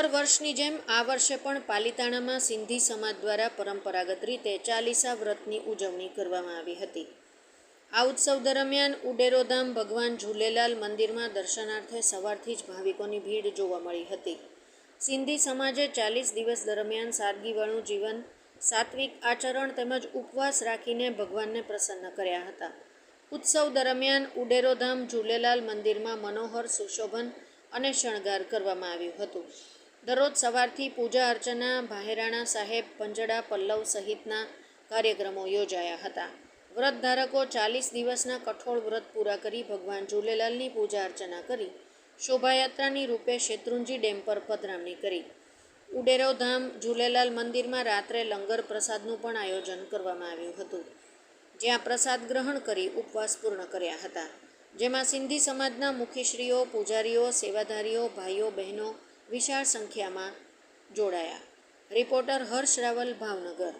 દર વર્ષની જેમ આ વર્ષે પણ પાલિતાણામાં સિંધી સમાજ દ્વારા પરંપરાગત રીતે ચાલીસા વ્રતની ઉજવણી કરવામાં આવી હતી. આ ઉત્સવ દરમિયાન ઉડેરોધામ ભગવાન ઝૂલેલાલ મંદિરમાં દર્શનાર્થે સવારથી જ ભાવિકોની ભીડ જોવા મળી હતી. સિંધી સમાજે ચાલીસ દિવસ દરમિયાન સાદગીવાળું જીવન, સાત્વિક આચરણ તેમજ ઉપવાસ રાખીને ભગવાનને પ્રસન્ન કર્યા હતા. ઉત્સવ દરમિયાન ઉડેરોધામ ઝૂલેલાલ મંદિરમાં મનોહર સુશોભન અને શણગાર કરવામાં આવ્યું હતું. દરરોજ સવારથી પૂજા અર્ચના, ભાહેરાણા સાહેબ પંજડા પલ્લવ સહિતના કાર્યક્રમો યોજાયા હતા. વ્રત ધારકો ચાલીસ દિવસના કઠોળ વ્રત પૂરા કરી ભગવાન ઝૂલેલાલની પૂજા અર્ચના કરી, શોભાયાત્રાની રૂપે શેત્રુંજી ડેમ પર પધરામણી કરી. ઉડેરો ધામ ઝૂલેલાલ મંદિરમાં રાત્રે લંગર પ્રસાદનું પણ આયોજન કરવામાં આવ્યું હતું. જ્યાં પ્રસાદ ગ્રહણ કરી ઉપવાસ પૂર્ણ કર્યા હતા. જેમાં સિંધી સમાજના મુખીશ્રીઓ, પૂજારીઓ, સેવાધારીઓ, ભાઈઓ, બહેનો વિશાળ સંખ્યામાં જોડાયા. રિપોર્ટર હર્ષ રાવલ ભાવનગર.